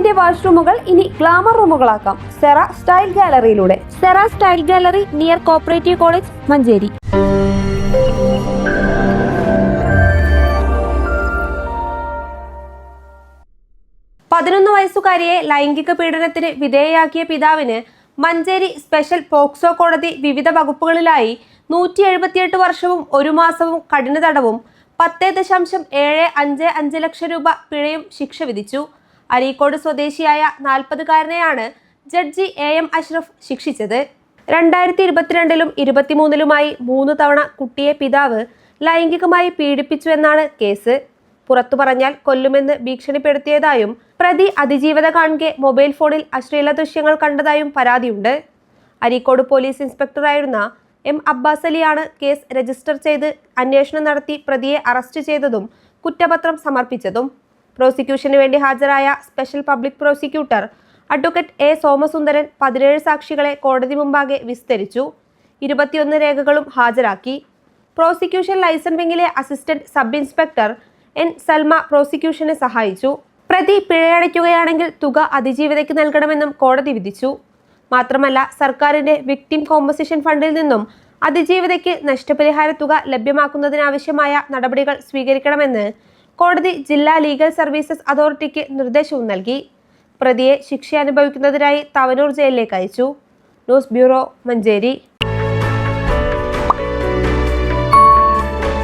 വീടിന്റെ വാഷ്റൂമുകൾ ഇനി ഗ്ലാമർ റൂമുകളാക്കാം. Cera style ഗാലറിയിലൂടെ. Cera style gallery near cooperative college Manjeri. പതിനൊന്ന് വയസ്സുകാരിയെ ലൈംഗിക പീഡനത്തിന് വിധേയയാക്കിയ പിതാവിന് മഞ്ചേരി സ്പെഷ്യൽ പോക്സോ കോടതി വിവിധ വകുപ്പുകളിലായി നൂറ്റി എഴുപത്തിയെട്ട് വർഷവും ഒരു മാസവും കഠിന തടവും പത്ത് ദശാംശം ഏഴ് അഞ്ച് അഞ്ച് ലക്ഷം രൂപ പിഴയും ശിക്ഷ വിധിച്ചു. അരീക്കോട് സ്വദേശിയായ നാൽപ്പതുകാരനെയാണ് ജഡ്ജി എ എം അഷ്റഫ് ശിക്ഷിച്ചത്. രണ്ടായിരത്തി ഇരുപത്തിരണ്ടിലും ഇരുപത്തിമൂന്നിലുമായി മൂന്ന് തവണ കുട്ടിയെ പിതാവ് ലൈംഗികമായി പീഡിപ്പിച്ചു എന്നാണ് കേസ്. പുറത്തു പറഞ്ഞാൽ കൊല്ലുമെന്ന് ഭീഷണിപ്പെടുത്തിയതായും പ്രതി അതിജീവത കാണുകെ മൊബൈൽ ഫോണിൽ അശ്ലീല ദൃശ്യങ്ങൾ കണ്ടതായും പരാതിയുണ്ട്. അരീക്കോട് പോലീസ് ഇൻസ്പെക്ടറായിരുന്ന എം അബ്ബാസ് അലിയാണ് കേസ് രജിസ്റ്റർ ചെയ്ത് അന്വേഷണം നടത്തി പ്രതിയെ അറസ്റ്റ് ചെയ്തതും കുറ്റപത്രം സമർപ്പിച്ചതും. പ്രോസിക്യൂഷന് വേണ്ടി ഹാജരായ special public prosecutor advocate A Somasundaran പതിനേഴ് സാക്ഷികളെ കോടതി മുമ്പാകെ വിസ്തരിച്ചു. ഇരുപത്തിയൊന്ന് രേഖകളും ഹാജരാക്കി. Prosecution liaison assistant sub inspector N Salma പ്രോസിക്യൂഷനെ സഹായിച്ചു. പ്രതി പിഴയടയ്ക്കുകയാണെങ്കിൽ തുക അതിജീവിതയ്ക്ക് നൽകണമെന്നും കോടതി വിധിച്ചു. മാത്രമല്ല സർക്കാരിന്റെ വിക്ടിം കോമ്പസിഷൻ ഫണ്ടിൽ നിന്നും അതിജീവിതയ്ക്ക് നഷ്ടപരിഹാര തുക ലഭ്യമാക്കുന്നതിനാവശ്യമായ നടപടികൾ സ്വീകരിക്കണമെന്ന് കോടതി ജില്ലാ ലീഗൽ സർവീസസ് അതോറിറ്റിക്ക് നിർദ്ദേശവും നൽകി. പ്രതിയെ ശിക്ഷ അനുഭവിക്കുന്നതിനായി തവനൂർ ജയിലിലേക്ക് അയച്ചു. News bureau Manjeri.